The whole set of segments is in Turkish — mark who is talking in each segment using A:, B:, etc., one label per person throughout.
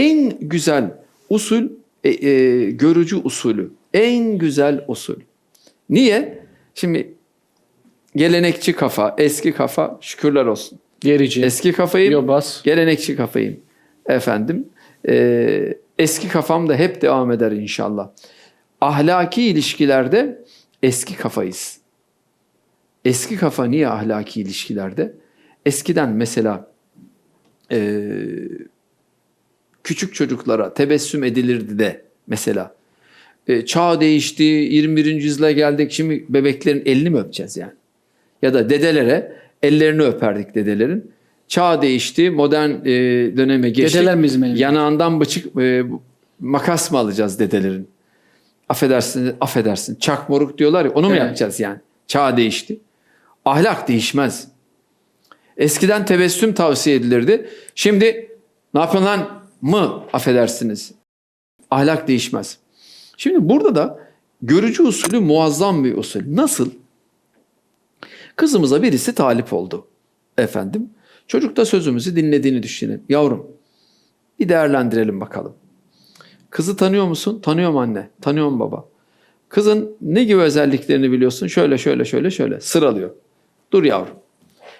A: En güzel usul e, e, görücü usulü. En güzel usul. Niye? Şimdi gelenekçi kafa, eski kafa şükürler olsun.
B: Gerici.
A: Eski kafayım,
B: Yobaz.
A: gelenekçi kafayım. Efendim, e, eski kafam da hep devam eder inşallah. Ahlaki ilişkilerde eski kafayız. Eski kafa niye ahlaki ilişkilerde? Eskiden mesela e, küçük çocuklara tebessüm edilirdi de mesela. E, çağ değişti, 21. yüzyıla geldik. Şimdi bebeklerin elini mi öpeceğiz yani? Ya da dedelere ellerini öperdik dedelerin. Çağ değişti, modern e, döneme geçtik.
B: Dedeler mi?
A: Yanağından bıçık e, makas mı alacağız dedelerin? Affedersin, affedersin. Çak moruk diyorlar ya onu mu
B: Evet.
A: yapacağız yani? Çağ değişti. Ahlak değişmez. Eskiden tebessüm tavsiye edilirdi. Şimdi ne yapın lan mı affedersiniz. Ahlak değişmez. Şimdi burada da görücü usulü muazzam bir usul. Nasıl? Kızımıza birisi talip oldu. Efendim. Çocuk da sözümüzü dinlediğini düşünelim. Yavrum bir değerlendirelim bakalım. Kızı tanıyor musun? Tanıyorum anne. Tanıyorum baba. Kızın ne gibi özelliklerini biliyorsun? Şöyle şöyle şöyle şöyle sıralıyor. Dur yavrum.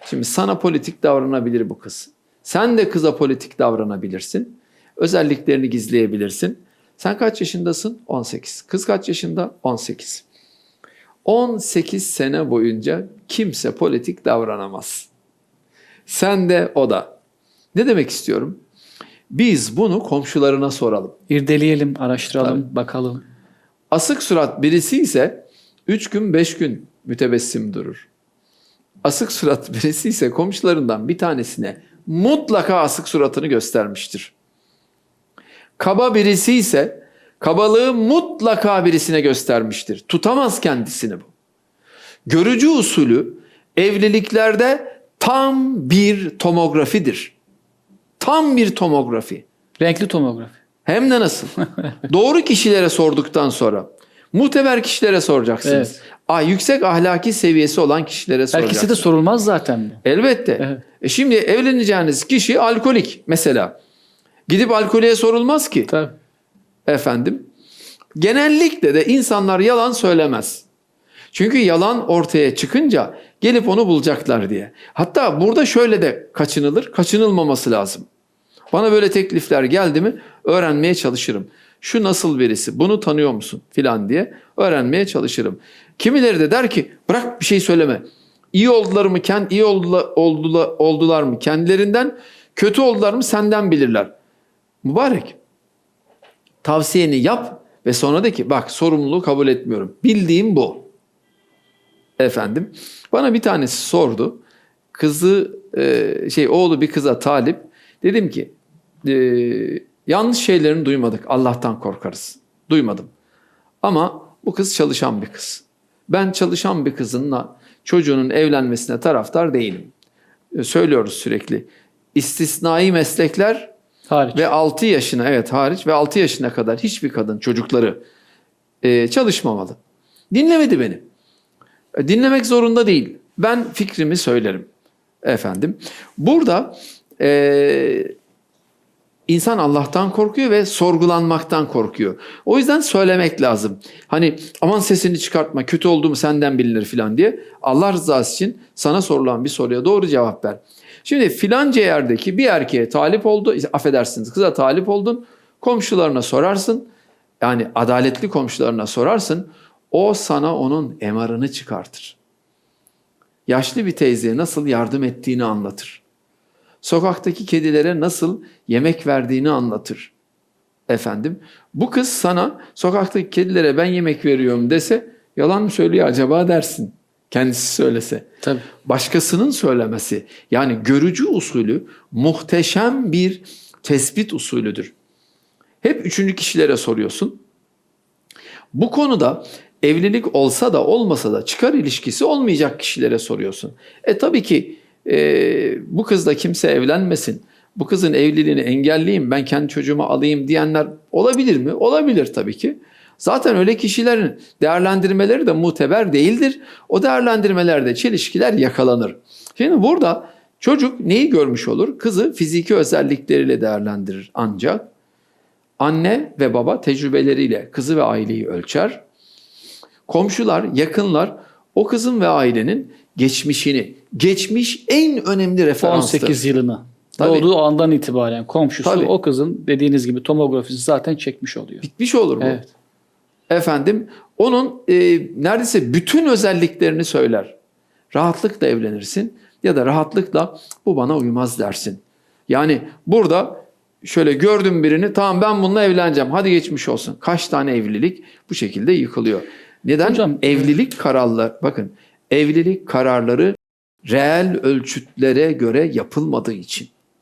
A: Şimdi sana politik davranabilir bu kız. Sen de kıza politik davranabilirsin. Özelliklerini gizleyebilirsin. Sen kaç yaşındasın? 18. Kız kaç yaşında? 18. 18 sene boyunca kimse politik davranamaz. Sen de o da. Ne demek istiyorum? Biz bunu komşularına soralım.
B: İrdeleyelim, araştıralım, bakalım.
A: Asık surat birisi ise 3 gün 5 gün mütebessim durur. Asık surat birisi ise komşularından bir tanesine mutlaka asık suratını göstermiştir. Kaba birisi ise kabalığı mutlaka birisine göstermiştir. Tutamaz kendisini bu. Görücü usulü evliliklerde tam bir tomografidir. Tam bir tomografi.
B: Renkli tomografi.
A: Hem de nasıl? Doğru kişilere sorduktan sonra muteber kişilere soracaksınız.
B: Evet.
A: Ah, yüksek ahlaki seviyesi olan kişilere soracaksınız.
B: Herkese de sorulmaz zaten.
A: Elbette.
B: Evet.
A: E şimdi evleneceğiniz kişi alkolik mesela. Gidip alkoliğe sorulmaz ki.
B: Tabii.
A: Efendim. Genellikle de insanlar yalan söylemez. Çünkü yalan ortaya çıkınca gelip onu bulacaklar diye. Hatta burada şöyle de kaçınılır. Kaçınılmaması lazım. Bana böyle teklifler geldi mi öğrenmeye çalışırım. Şu nasıl birisi bunu tanıyor musun filan diye öğrenmeye çalışırım. Kimileri de der ki bırak bir şey söyleme. İyi oldular mı kend iyi oldular, oldular, oldular mı kendilerinden kötü oldular mı senden bilirler. Mübarek tavsiyeni yap ve sonra de ki bak sorumluluğu kabul etmiyorum. Bildiğim bu. Efendim bana bir tanesi sordu. Kızı e, şey oğlu bir kıza talip. Dedim ki e, yanlış şeylerini duymadık. Allah'tan korkarız. Duymadım. Ama bu kız çalışan bir kız. Ben çalışan bir kızınla çocuğunun evlenmesine taraftar değilim. E, söylüyoruz sürekli. İstisnai meslekler
B: Hariç.
A: ve 6 yaşına evet hariç ve 6 yaşına kadar hiçbir kadın çocukları e, çalışmamalı. Dinlemedi beni. E, dinlemek zorunda değil. Ben fikrimi söylerim. Efendim. Burada e, insan Allah'tan korkuyor ve sorgulanmaktan korkuyor. O yüzden söylemek lazım. Hani aman sesini çıkartma kötü olduğumu senden bilinir filan diye. Allah rızası için sana sorulan bir soruya doğru cevap ver. Şimdi filanca yerdeki bir erkeğe talip oldu, affedersiniz kıza talip oldun, komşularına sorarsın. Yani adaletli komşularına sorarsın. O sana onun emarını çıkartır. Yaşlı bir teyzeye nasıl yardım ettiğini anlatır. Sokaktaki kedilere nasıl yemek verdiğini anlatır. Efendim, bu kız sana sokaktaki kedilere ben yemek veriyorum dese yalan mı söylüyor acaba dersin. Kendisi söylese.
B: Tabii.
A: Başkasının söylemesi yani görücü usulü muhteşem bir tespit usulüdür. Hep üçüncü kişilere soruyorsun. Bu konuda evlilik olsa da olmasa da çıkar ilişkisi olmayacak kişilere soruyorsun. E tabii ki e, bu kızla kimse evlenmesin. Bu kızın evliliğini engelleyeyim ben kendi çocuğumu alayım diyenler olabilir mi? Olabilir tabii ki. Zaten öyle kişilerin değerlendirmeleri de muteber değildir. O değerlendirmelerde çelişkiler yakalanır. Şimdi burada çocuk neyi görmüş olur? Kızı fiziki özellikleriyle değerlendirir ancak Anne ve baba tecrübeleriyle kızı ve aileyi ölçer. Komşular, yakınlar o kızın ve ailenin geçmişini, geçmiş en önemli referanstır.
B: 18 yılını.
A: Tabii.
B: Doğduğu andan itibaren komşusu
A: Tabii.
B: o kızın dediğiniz gibi tomografisi zaten çekmiş oluyor.
A: Bitmiş olur bu.
B: Evet.
A: Efendim onun e, neredeyse bütün özelliklerini söyler. Rahatlıkla evlenirsin ya da rahatlıkla bu bana uymaz dersin. Yani burada şöyle gördüm birini tamam ben bununla evleneceğim hadi geçmiş olsun. Kaç tane evlilik bu şekilde yıkılıyor. Neden?
B: Hocam-
A: evlilik kararları bakın evlilik kararları reel ölçütlere göre yapılmadığı için.